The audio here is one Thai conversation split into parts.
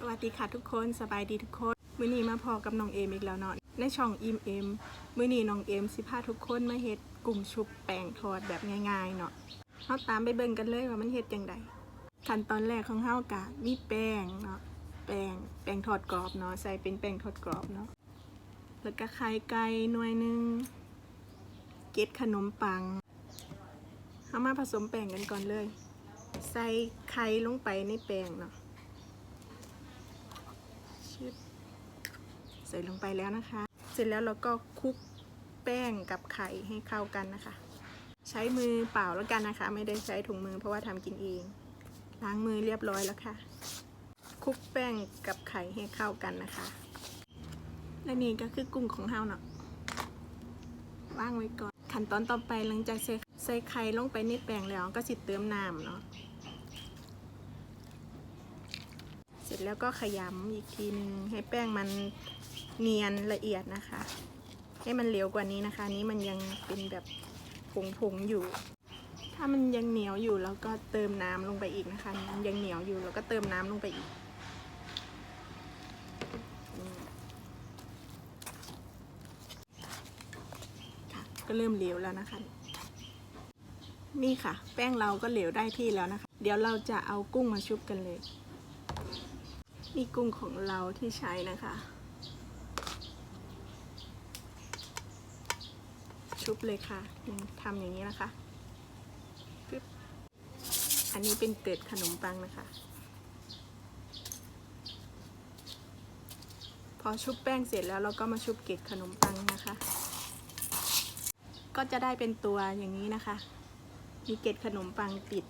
สวัสดีค่ะทุกคนสบายดีทุกคน มื้อนี้มาพอกับน้องเอมอีกแล้วเนาะในช่องอิมเอมมื้อนี้น้องเอมสิพาทุกคนมาเฮ็ดกลุ่มชุบแป้งทอดแบบง่ายๆเนาะเฮาตามไปเบิ่งกันเลยว่ามันเฮ็ดจังไดขั้นตอนแรกของเฮากะมีแป้งเนาะแป้งแป้งทอดกรอบเนาะใส่เป็นแป้งทอดกรอบเนาะแล้วก็ไข่ไก่หน่วยหนึงเกล็ดขนมปังเฮามาผสมแป้งกันก่อนเลย ใส่ไข่ลงไปในแป้งเนาะ ชึบ ใส่ลงไปแล้วนะคะ เสร็จแล้วเราก็คลุกแป้งกับไข่ให้เข้ากันนะคะ ใช้มือเปล่าแล้วกันนะคะ ไม่ได้ใช้ถุงมือเพราะว่าทำกินเอง ล้างมือเรียบร้อยแล้วค่ะคลุกแป้งกับไข่ให้เข้ากันนะคะ และนี่ก็คือกุ้งของเฮาเนาะว่างไว้ก่อน ขั้นตอนต่อไปหลังจากใส่ใส่ไข่ลงไปในแป้งแล้วก็สิเติมน้ำเนาะเสร็จแล้วก็ขยำอีกทีนึงให้แป้งมัน เนียนละเอียดนะคะ ให้มันเหลวกว่านี้นะคะ นี้มันยังเป็นแบบผงๆอยู่ ถ้ามันยังเหนียวอยู่เราก็เติมน้ำลงไปอีกนะคะมันยังเหนียวอยู่เราก็เติมน้ำลงไปอีกก็เริ่มเหลวแล้วนะคะ นี่ค่ะ แป้งเราก็เหลวได้ที่แล้วนะคะ เดี๋ยวเราจะเอากุ้งมาชุบกันเลย นี่กุ้งของเราที่ใช้นะคะ ชุบเลยค่ะทำอย่างนี้นะคะปึ๊บอันนี้เป็นเกล็ดขนมปังนะคะ พอชุบแป้งเสร็จแล้วเราก็มาชุบเกล็ดขนมปังนะคะ ก็จะได้เป็นตัวอย่างนี้นะคะ มีเกล็ดขนมปังปิด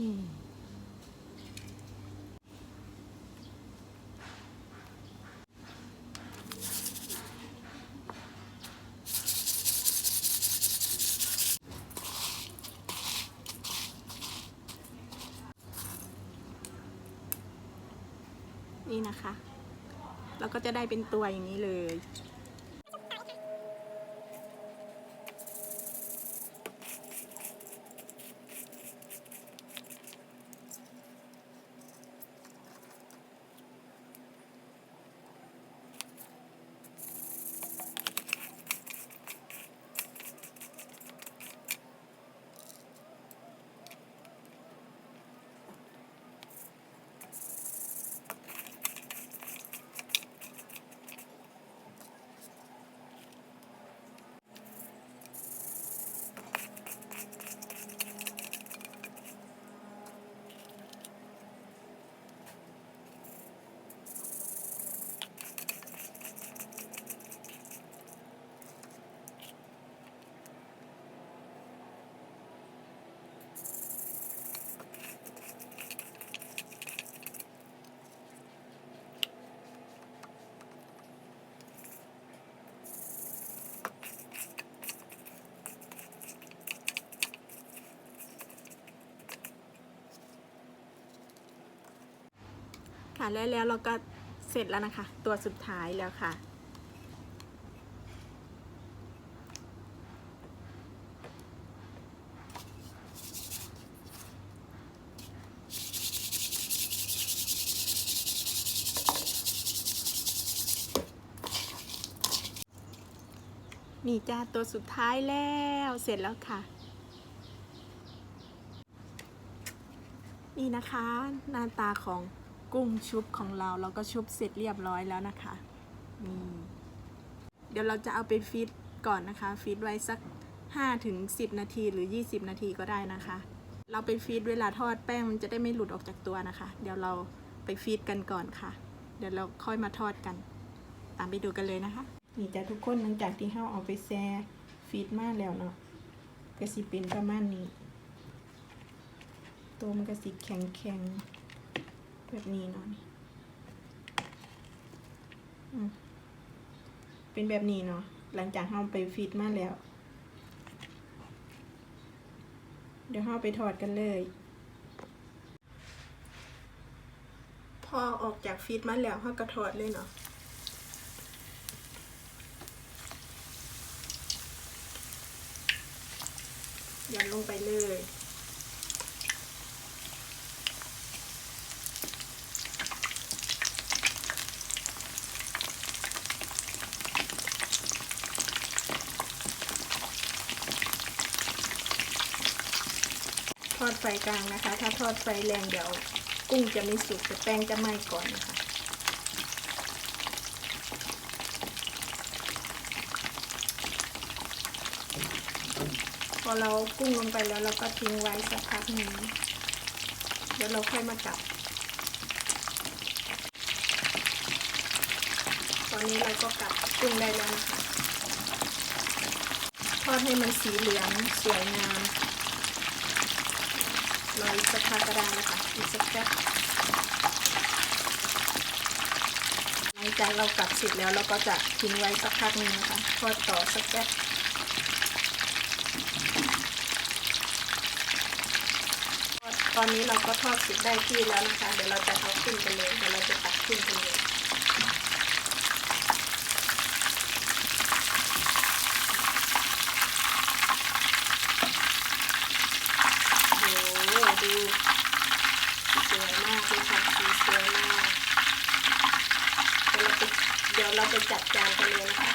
อืมนี่นะคะ แล้วก็จะได้เป็นตัวอย่างนี้เลย ค่ะ แล้วแล้วเราก็เสร็จแล้วนะคะ ตัวสุดท้ายแล้วค่ะ นี่จ้าตัวสุดท้ายแล้วเสร็จแล้วค่ะนี่นะคะหน้าตาของ กุ้งชุบของเรา เราก็ชุบเสร็จเรียบร้อยแล้วนะคะนี่เดี๋ยวเราจะเอาไปฟีดก่อนนะคะฟีดไว้สัก5ถึง10 นาทีหรือ 20 นาทีก็ได้นะคะ เราไปฟีดเวลาทอดแป้งมันจะได้ไม่หลุดออกจากตัวนะคะ เดี๋ยวเราไปฟีดกันก่อนค่ะ เดี๋ยวเราค่อยมาทอดกัน ตามไปดูกันเลยนะคะนี่จ้ะทุกคนหลังจากที่เฮาเอาไปแช่ฟีดมาแล้วเนาะก็สิเป็นประมาณนี้ตัวมันก็สิแข็งแข็ง แบบนี้เนาะนี่เป็นแบบนี้เนาะหลังจากเราไปฟีดมาแล้ว เดี๋ยวเราไปถอดกันเลย พอออกจากฟีดมาแล้วเราก็ถอดเลยเนาะยันลงไปเลย ไฟกลางนะคะ ถ้าทอดไฟแรงเดี๋ยวกุ้งจะไม่สุกแต่แป้งจะไหม้ก่อนนะคะพอเรากุ้งลงไปแล้วเราก็ทิ้งไว้สักพักหนึ่งเดี๋ยวเราค่อยมากลับ ตอนนี้เราก็กลับกุ้งได้แล้วนะคะ ทอดให้มันสีเหลืองสวยงาม รออีกสักพักก็ได้นะคะอีกสักแป๊บหลังจากเรากลับเสร็จแล้วเราก็จะทิ้งไว้สักพักหนึงนะคะทอดต่อสักแป๊บตอนนี้เราก็ทอดเสร็จได้ที่แล้วนะคะ เดี๋ยวเราจะเอาขึ้นไปเลยเดี๋ยวเราจะตักขึ้นไปเลยโอ้โห ดูสวยมากเลยค่ะสีสวยมากเดี๋ยวเราไปจัดจานกันเลยนะคะ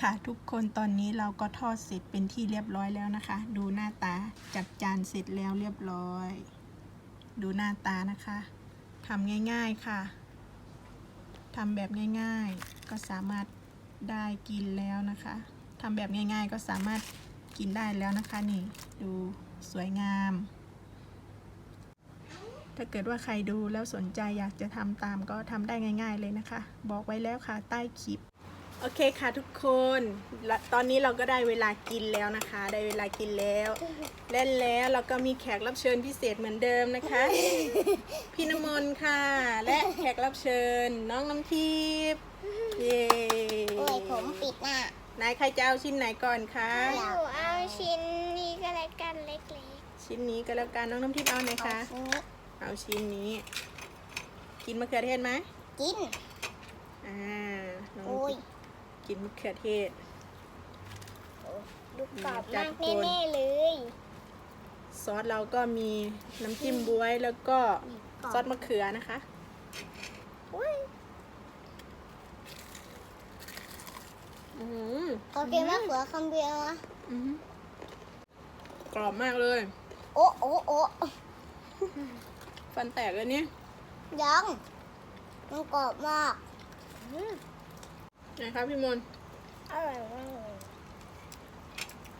ค่ะทุกคนตอนนี้เราก็ทอดเสร็จเป็นที่เรียบร้อยแล้วนะคะ ดูหน้าตาจัดจานเสร็จแล้วเรียบร้อย ดูหน้าตานะคะทำง่ายๆค่ะทำแบบง่ายๆก็สามารถได้กินแล้วนะคะทำแบบง่ายๆก็สามารถ กินได้แล้วนะคะนี่ดูสวยงาม ถ้าเกิดว่าใครดูแล้วสนใจอยากจะทำตามก็ทำได้ง่าย ๆเลยนะคะ บอกไว้แล้วค่ะใต้คลิปโอเคค่ะทุกคน ตอนนี้เราก็ได้เวลากินแล้วนะคะ ได้เวลากินแล้วเล่นแล้วเราก็มีแขกรับเชิญพิเศษเหมือนเดิมนะคะ พี่น้ำมนต์ค่ะ และแขกรับเชิญน้องน้ำทิพย์เย้โอ้ยผมปิดหน้า นายใครจะเอาชิ้นไหนก่อนคะหนูเอาชิ้นนี้ก็แล้วกันเล็กชิ้นนี้ก็แล้วกันน้องน้ำทิพย์เอาไหนๆคะเอาชิ้นนี้เอาชิ้นนี้ กินมะเขือเทศไหมกิน อ่าน้องโอ้ยกินมะเขือเทศ ดูกรอบจัมาดกคนแน่ๆเลยซอสเราก็มีน้ำจิ้มบวยแล้วก็ซอสมะเขือนะคะ อุ้ย อืมโอเคมากหัวคำเดียวอะอืมกรอบมากเลย โอ้โอ้โอ้ฟันแตกเลยเนี่ยยังมันกรอบมากนะครับพี่มนต์อร่อยมากเลย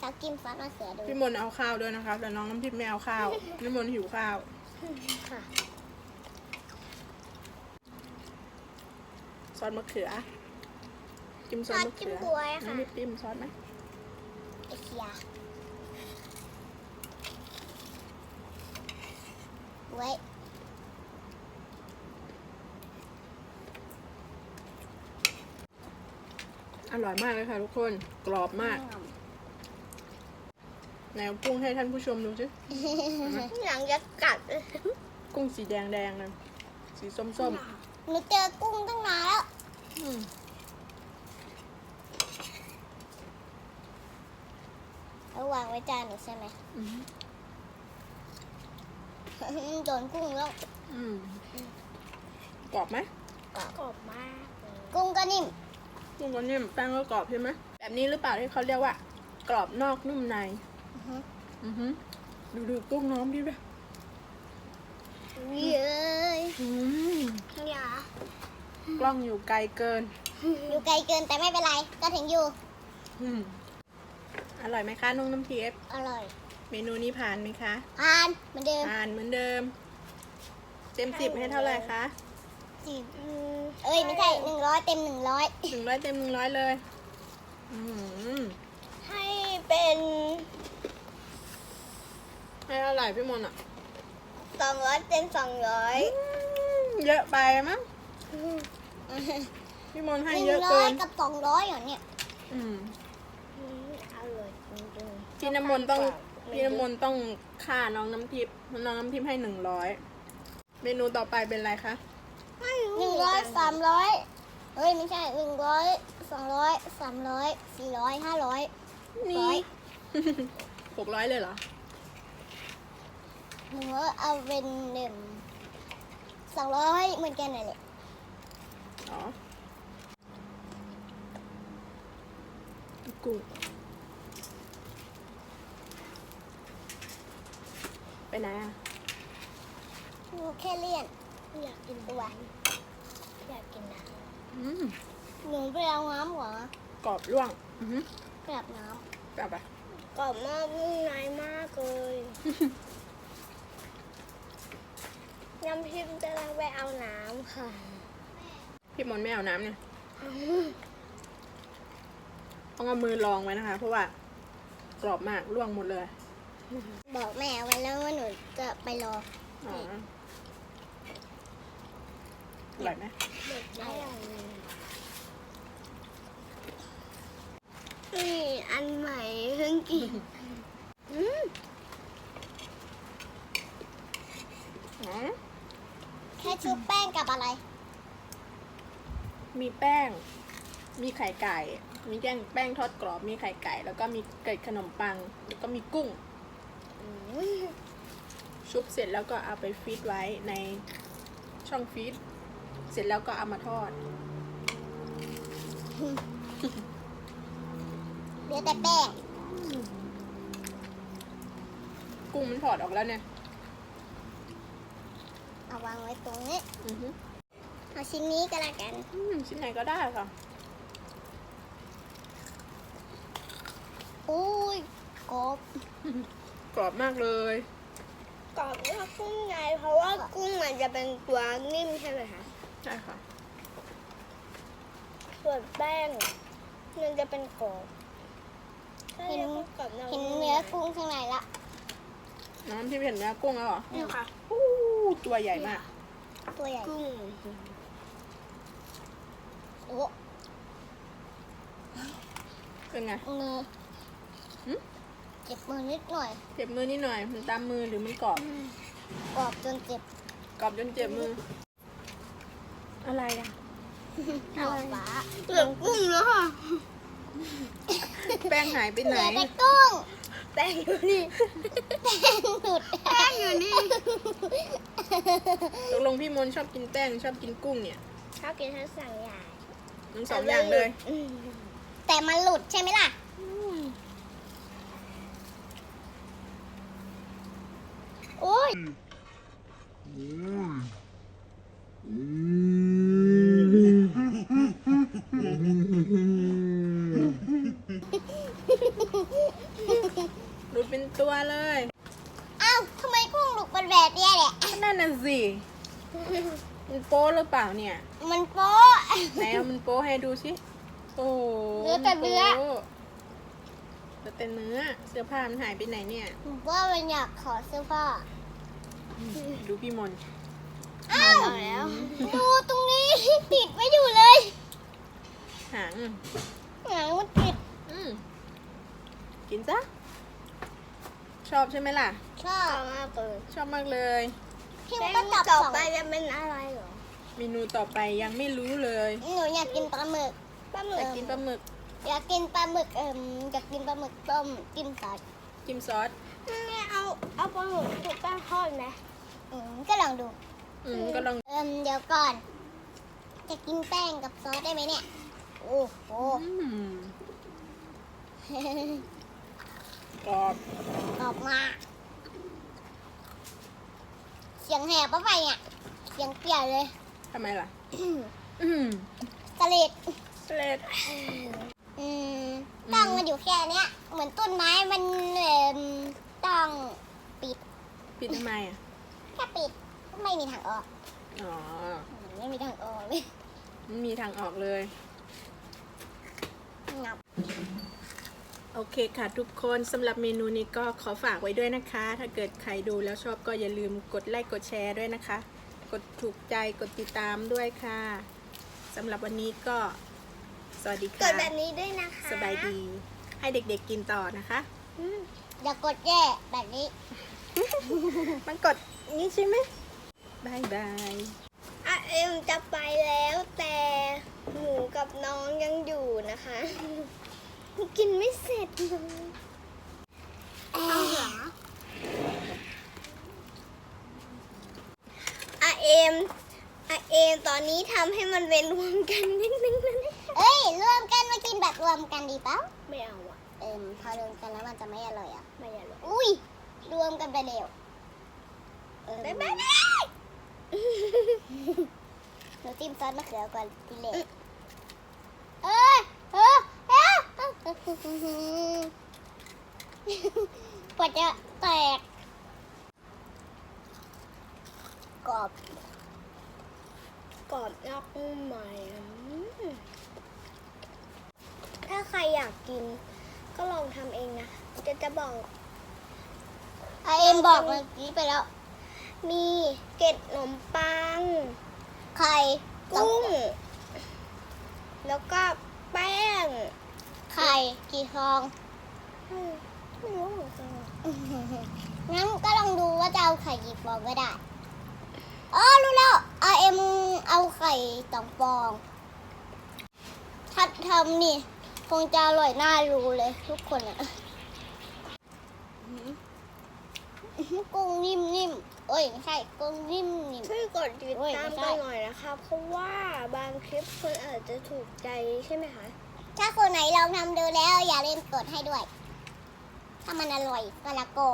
ถ้ากินฟันมะเขือดูพี่มนต์เอาข้าวด้วยนะครับแต่น้องน้ำทิพย์ไม่เอาข้าวพี่มนต์หิวข้าวค่ะซอสมะเขือ จิ้มซอสมะเขือซอสจิ้มบวยน้อค่ะงทิพย์จิ้มซอสไหมไอเคียไว้อร่อยมากเลยค่ะทุกคนกรอบมากไหนเอากุ้งให้ท่านผู้ชมดูสิหลังจะกัด กุ้งสีแดงแดงๆเลยสีส้มหนูเจอกุ้งตั้งนานแล้ว ๆอืมเอาวางไว้จานหนูใช่ไหมอืมโดนกุ้งแล้ว อืมกรอบไหมกรอบมาก กุ้งก็นิ่มกุ้งก็นิ่มแป้งก็กรอบใช่ไหมแบบนี้หรือเปล่าที่เขาเรียกว่า กรอบนอกนุ่มใน อือฮึดูดูกุ้งน้องดิแบบเย้ยอืมอย่ากล้องอยู่ไกลเกิน อยู่ไกลเกินแต่ไม่เป็นไร ก็ถึงอยู่ อืม อร่อยไหมคะน้องน้ำเทียบอร่อยเมนูนี้ผ่านไหมคะ ทานเหมือนเดิมผ่านเหมือนเดิม เต็มสิบให้เท่าไหร่คะสิบเอ้ยไม่ใช่หนึ่งร้อยเต็มหนึ่งร้อยหนึ่งร้อยเต็มหนึ่งร้อยเลย อืมให้เป็นให้เท่าไหร่พี่มนต์อะสองร้อยเต็มสองร้อยเยอะไปมั้งพี่มนต์หให้นึ่งเยอะร้อเกิยน กับสองร้อยอย่างเนี้ยอืมอร่อยจริงๆ พี่น้ำมนต์ต้องพี่น้ำมนต์ต้องค่าน้องน้ำทิพย์น้องน้ำทิพย์ให้หนึ่งร้อยเมนูต่อไปเป็นอะไรคะหนึ่งร้อยสามร้อยเอ้ยไม่ใช่หนึ่งร้อยสองร้อยสามร้อยสี่ร้อยห้าร้อยร้อยหกร้อยเลยเหรอหนูเอาเป็นหนึ่งสองร้อยเหมือนกันนั่นแหละอ๋อกุ้ง ไปไหนอะหนูแค่เลี่ยน อยากกินตัวอยากกินน้อืมำหนูไปเอาน้ำเหรอกรอบร่วง อือหือแบบน้กลับไปำกรอบมากนุ่มในมากเลยน้ำพิมจะลังไปเอาน้ำค่ะ พี่มนต์ไม่เอาน้ำเนี่ย ต้องเอามือลองไว้นะคะ เพราะว่ากรอบมากร่วงหมดเลย บอกแม่ไว้แล้วว่าหนูจะไปรออ๋ออร่อยไหมนี่อันใหม่เพิ่งกินอืมอ๋อแค่ชุบแป้งกับอะไร มีแป้ง มีไข่ไก่ มีแป้งแป้งทอดกรอบ มีไข่ไก่ แล้วก็มีเกล็ดขนมปัง แล้วก็มีกุ้งอืม ชุบเสร็จแล้วก็เอาไปฟรีดไว้ในช่องฟรีดเสร็จแล้วก็เอามาทอดเหลือแต่แป้งกุ้งมันถอดออกแล้วเนี่ย เอาวางไว้ตรงนี้อือฮึเอาชิ้นนี้ก็แล้วกันอืมชิ้นไหนก็ได้ค่ะอุ้ยกรอบ กรอบมากเลยกรอบมากกุ้งไงเพราะว่ากุ้งมันจะเป็นตัวนิ่มใช่ไหมคะใช่ค่ะ ส่วนแป้งมันจะเป็นกรอบเห็นเห็นเนื้อกุ้งข้างในละน้ำที่เห็นเนื้อกุ้งแล้วเหรอนี่ค่ะอู้ตัวใหญ่มาก ตัวใหญ่กุ้งโอ้เป็นไงมือหึเจ็บมือนิดหน่อยเจ็บมือนิดหน่อย มันตามมือหรือมันกรอบ กรอบจนเจ็บกรอบจนเจ็บมือ อะไรอะเอาฟ้าเหลือกุ้งแล้วค่ะแป้งหายไปเหไหน ลือแต่กุ้งแป้งอยู่นี่แป้งหลุดแป้งอยู่นี่ตกลงพี่มนต์ชอบกินแป้งหรือชอบกินกุ้งเนี่ยชอบกินทั้งสองอย่างทั้งสองอย่างเลย แต่มันหลุดใช่ไหมล่ะ โอ้ยหลุดเป็นตัวเลยเอ้าทำไมกุ้งหลุดเป็นแบบเนี้ยแหละนั่นน่ะสิมันโป๊หรือเปล่าเนี่ย มันโป๊ะ ไหนเอามันโป๊ให้ดูสิ โอ้โหเหลือแต่เนื้อ มัโป๊เหลือแต่เนื้อ เสื้อผ้ามันหายไปไหนเนี่ย ผมว่ามันอยากขอเสื้อผ้าดูพี่มนต์อ้าวแล้วดูตรงนี้ติดไม่อยู่เลยหางหางมันติดอืมกินซะชอบใช่ไหมล่ะ ชอบมากเลยชอบมากเลยพี่มันก็จับต่อไปจะเป็นอะไรเหรอเมนูต่อไปยังไม่รู้เลย หนูอยากกินปลาหมึกปลาหมึอยากกินปลาหมึก อยากกินปลาหมึกเอิ่มอยากกินปลาหมึกต้มจิ้มซอสจิ้มซอสแม่เอาเอาปลาหมึกถูกแป้งทอดไหมอืมก็ลองดูอืมก็ลองเอิ่มเดี๋ยวก่อน จะกินแป้งกับซอสได้ไหมเนี่ยโอ้โหอืมกรอบกรอบมากเสียงแหบปะไปเนี่ยเสียงเปลี่ยนเลยทำไมล่ะ อืมสลิดเล็ด อืมตั้งมันอยู่แค่เนี้ย เหมือนต้นไม้มันเอิ่มต้องปิดปิดทำไมอะ แค่ปิด ไม่มีทางออกอ๋อไม่มีทางออกเลยไม่มีทางออกเลย งับ โอเคค่ะทุกคนสำหรับเมนูนี้ก็ขอฝากไว้ด้วยนะคะ ถ้าเกิดใครดูแล้วชอบก็อย่าลืมกดไลค์กดแชร์ด้วยนะคะ กดถูกใจกดติดตามด้วยค่ะสำหรับวันนี้ก็ สวัสดีกค่ะดแบบนี้ด้วยนะคะสบายดี ให้เด็กๆกินต่อนะคะ อืมอย่ากดแย่แบบนี้ มันกดนี้ใช่ไหมบายบายอะเอ็มจะไปแล้วแต่หนูกับกับน้องยังอยู่นะคะ กินไม่เสร็จเลยเอาเหรออาเอม อาเอมตอนนี้ทำให้มันเป็นรวมกันนิดนึงนะเอ้ยรวมกันมากินแบบรวมกันดีเปล่าไม่เอาอะ เอิมพอรวมกันแล้วมันจะไม่อร่อยอะ ไม่อร่อยอุ้ยรวมกันไปเร็วบ๊ายบายหนูจิ้มซอสมะเขือก่อนทีเล็กเอ้ยเออเอ้ยกว่าจะแตกกรอบ กรอบนอกนุ่มในอืมถ้าใครอยากกิน ก็ลองทำเองนะจะจะบอกไอเอ็มบอกเมื่อกี้ไปแล้ว มีเกล็ดขนมปัง ไข่กุ้ง แล้วก็แป้ง ไข่กี่ฟองไม่รู้เหมือนกันงั้นก็ลองดูว่าจะเอาไข่กี่ฟองก็ได้ อ๋อรู้แล้วเอาเอ็ มเอาไข่สองฟอง ถ้าทำนี่ คงจะอร่อยน่ารู้เลยทุกคนอะกุ้งนิ่มๆเอ้ยไม่ใช่กุ้งนิ่มๆช่วยกดติดโอ้ยตามไม่ใช่กันหน่อยนะคะเพราะว่าบางคลิปคนอาจจะถูกใจใช่ไหมคะ ถ้าคนไหนลองทำดูแล้ว อย่าลืมกดให้ด้วย ถ้ามันอร่อยก็ละก็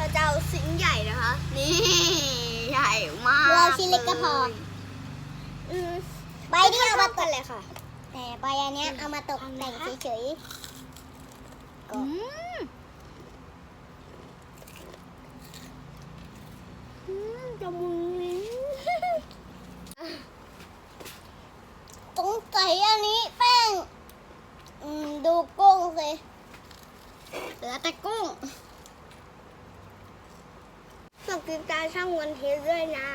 ถ้าจะเอาชิ้นใหญ่นะคะ นี่ใหญ่มากเราชิ้นเล็กก็พออืมใบนี้เอามาตกักนเลยค่ะ แต่ใบอันเนี้ยเอามาตกแต่งเฉยๆก็อืมอืมจมูกลิ้นตรงไก่อันนี้แป้ง อืม ดูกุ้งสิเหลือแต่กุ้ง ฝากติดตามช่องวันเทสด้วยนะ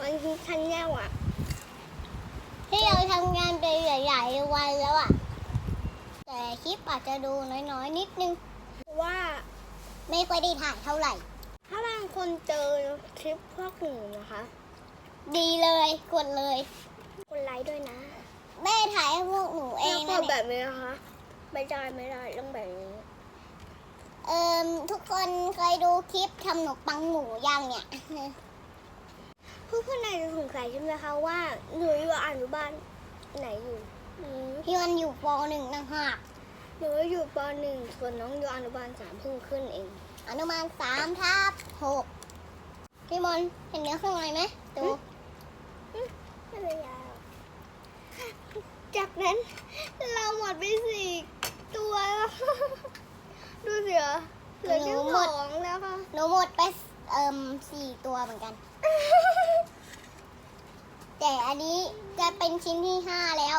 วันเทสชันแนลอะ ที่เราทำงานไปใหญ่ๆวันแล้วอะแต่คลิปอาจจะดูน้อยๆ นิดนึง เพราะว่าไม่ค่อยได้ถ่ายเท่าไหร่ ถ้าบางคนเจอคลิปพวกหนูนะคะ ดีเลยกดเลย กดไลค์ด้วยนะ แม่ถ่ายให้พวกหนูเองแล้วนะก็แบเนี่ยบนี้นะคะไม่ได้ไม่ได้ต้องแบบนี้ เอ่มทุกคนเคยดูคลิปทำขนมปังหมูย่างเนี่ยผู้คนไหนจะสงสัยใช่ไหมคะว่าหนูอยู่อนุบาลไหนอยู่อืมพี่มันอยู่ปหนึ่งต่างหากหนูอยู่ปหนึ่งส่วนน้องอยู่อนุบาลสามเพิ่งขึ้นเอง อนุบาลสามทับหกพี่มนต์เห็นเนื้อข้างในไหมดูไม่เป็นไรหรอกจากนั้นเราหมดไปสี่ตัวแล้ว ดูเสือเหลือแค่สองแล้วค่ะ หนูหมดไปเอ่มสี่ตัวเหมือนกัน แต่อันนี้จะเป็นชิ้นที่ห้าแล้ว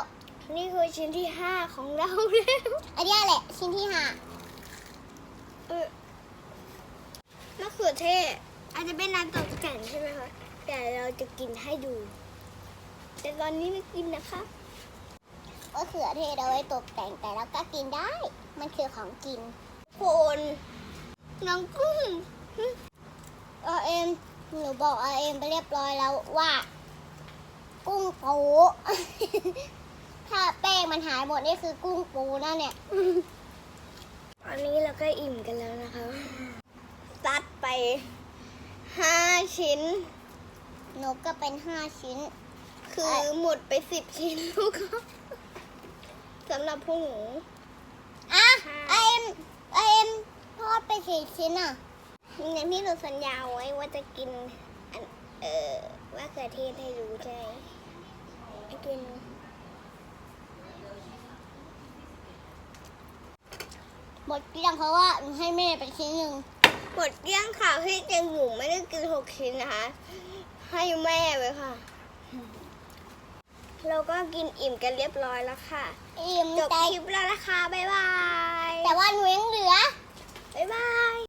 นี่คือชิ้นที่ห้าของเราแล้ว อันเนี้ยแหละ ชิ้นที่ห้าเออมะเขือเทศอาจจะเป็นน้ำตกแต่งใช่ไหมคะแต่เราจะกินให้ดู แต่ตอนนี้ไม่กินนะคะมะเขือเทศเอาไว้ตกแต่งแต่เราก็กินได้ มันคือของกินโคนน้องกุ้งเออเอ็มหนูบอกเออเอ็มไปเรียบร้อยแล้วว่า กุ้งปูถ้าแป้งมันหายหมดนี่คือกุ้งปูนะเนี่ยตอนนี้เราก็อิ่มกันแล้วนะคะตัดไปห้าชิ้นหนูก็เป็นห้าชิ้น คือหมดไปสิบชิ้นลูกครับสำหรับพวกหนูอะค่ะเอ็ม เอ็มทอดไปกี่ชิ้นอะอย่างที่หนูสัญญาไว้ว่าจะกินอันเอ่อมะเขือเทศให้รู้ใช่ไหมให้กินหมดเกลี้ยงเพราะว่าหนูให้แม่ไปชิ้นหนึ่งหมดเกลี้ยงค่ะที่จริงหนูไม่ได้กินหกชิ้นนะคะ ให้แม่ไปค่ะ เราก็กินอิ่มกันเรียบร้อยแล้วค่ะ อิ่มจบแต่คลิปแล้วนะคะ บ๊ายบาย แต่ว่าหนูยังเหลือ บ๊ายบาย